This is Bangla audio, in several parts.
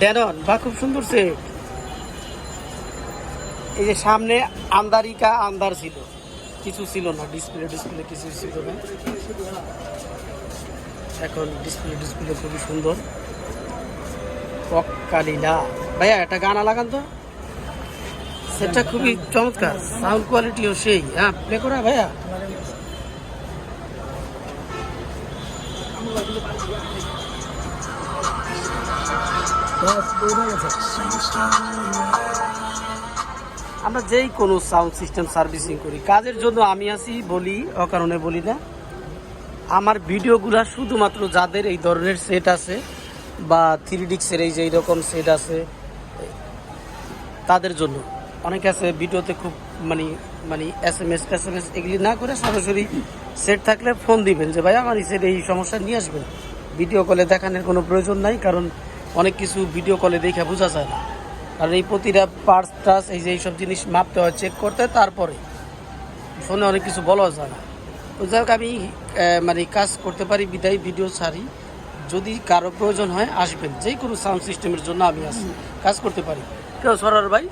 ড্যানন বা খুব সুন্দর সেট এই যে সামনে আন্দারিকা আন্দার ছিল। কিছু ছিল না ডিসপ্লে ডিসপ্লে কিছু ছিল না। এখন ডিসপ্লে ডিসপ্লে খুবই সুন্দর। পক্কালীলা ভাইয়া, একটা গানা লাগান তো। সেটটা খুবই চমৎকার। সাউন্ড কোয়ালিটিও সেই। হ্যাঁ প্লে করা ভাইয়া। আমরা যেই কোনো সাউন্ড সিস্টেম সার্ভিসিং করি, কাজের জন্য আমি আসি বলি, অকারণে বলি না। আমার ভিডিওগুলা শুধুমাত্র যাদের এই ধরনের সেট আছে, বা থ্রি ডিক্সের এই যে এইরকম সেট আছে, তাদের জন্য। অনেকে আছে ভিডিওতে খুব মানে মানে S M S S M S এগুলি না করে সরাসরি সেট থাকলে ফোন দিবেন যে, ভাই, আমার এই সেট এই সমস্যা নিয়ে আসবেন। ভিডিও কলে দেখানোর কোনো প্রয়োজন নাই, কারণ অনেক কিছু ভিডিও কলে দেখে বোঝা যায় না। কারণ এই প্রতিটা পার্স টাস এই যে এইসব জিনিস মাপতে হয় চেক করতে তারপরে ফোনে অনেক কিছু বলা যায় না। তো যাই আমি মানে কাজ করতে পারি, বিদায় ভিডিও ছাড়ি। যদি কারও প্রয়োজন হয়, আসবেন। যে কোনো সাউন্ড সিস্টেমের জন্য আমি আসি কাজ করতে পারি। কেউ সরার ভাই?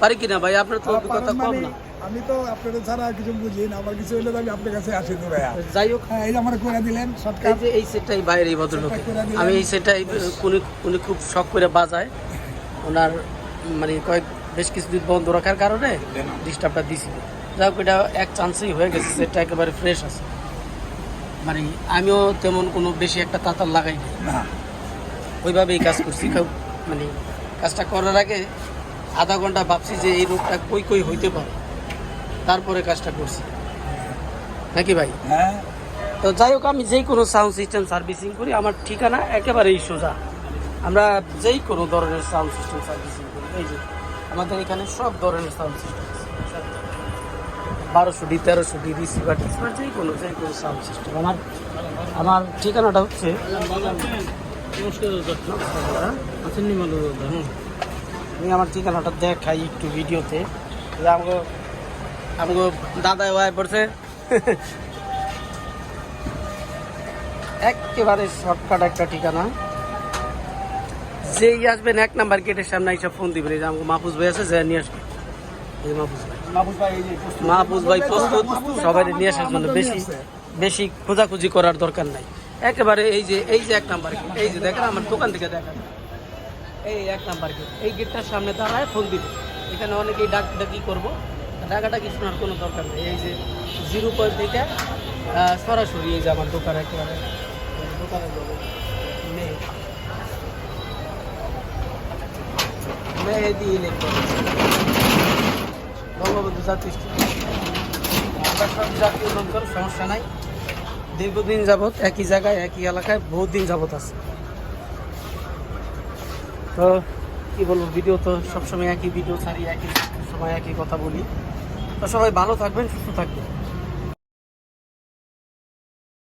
পারি কিনা ভাই? আপনার তো অভিজ্ঞতা কম মানে না। আমি তো আপনাদের ছাড়া আর কিছু বুঝি না আমার কিছু হলে আমি আপনার কাছে আসি তো ভাইয়া। যাই হোক। হ্যাঁ এই যে আমার করে দিলেন এই শর্টকাট যে এই সেটটাই বাইরে এই ভদ্রলোকে। আমি এই সেটটাই উনি উনি খুব শখ করে বাজায়। ওনার মানে কয়েক বেশ কিছুদিন বন্ধ রাখার কারণে ডিস্টার্বটা দিছিল। যাই হোক এটা এক চান্সেই হয়ে গেছে সেটটা একেবারে ফ্রেশ আছে। মানে আমিও তেমন কোনো বেশি একটা তাতার লাগাই না। ওইভাবেই কাজ করছি। মানে কাজটা করার আগে আধা ঘণ্টা ভাবছি যে এই রোগটা কই কই হইতে পারে। তারপরে কাজটা করছি। নাকি ভাই? হ্যাঁ। তো যাই হোক আমি যেই কোনো সাউন্ড সিস্টেম সার্ভিসিং করি আমার ঠিকানা একেবারেই সোজা। আমরা যেই কোনো ধরনের সাউন্ড সিস্টেম সার্ভিসিং করি এই যে আমাদের এখানে সব ধরনের সাউন্ড সিস্টেম আছে। বারোশো ডি তেরোশো ডি রিসিভার টিসিভার যেই কোনো যেই কোনো সাউন্ড সিস্টেম আমার আমার ঠিকানাটা হচ্ছে আছেন নি মালু হুম। আমি আমার ঠিকানাটা দেখাই একটু ভিডিওতে। আমাকে আমাকে দাদা ভাই পড়ছে একেবারে শর্টকাট একটা ঠিকানা। যেই আসবেন এক নাম্বার গেটের সামনে এসে ফোন দিবেন। এই যে আমাকে মাহফুজ ভাই আছে যে নিয়ে আসবে। এই মাহফুজ ভাই। মাহফুজ ভাই প্রস্তুত। সবাই নিয়ে আসার জন্য বেশি বেশি খোঁজাখুঁজি করার দরকার নাই। একেবারে এই যে এই যে এক নাম্বার এই যে দেখেন আমার দোকান থেকে দেখেন। এই এক নাম্বার গেট এই গেটটার সামনে দাঁড়ায় ফোন দিবে। এখানে অনেকেই ডাক ডাকি করব। ডাকাডাকি শোনার কোনো দরকার নেই। এই যে জিরো পয়েন্ট থেকে সরাসরি এই যে আমার দোকান একেবারে, দোকানে বঙ্গবন্ধু জাতীয় সমস্যা নাই। দীর্ঘদিন যাবৎ একই জায়গায়, একই এলাকায় বহুত দিন যাবৎ আছে। তো কি বলব ভিডিও তো সবসময় একই ভিডিও ছাড়ি, একই সময় একই কথা বলি। তো সবাই ভালো থাকবেন, সুস্থ থাকবেন।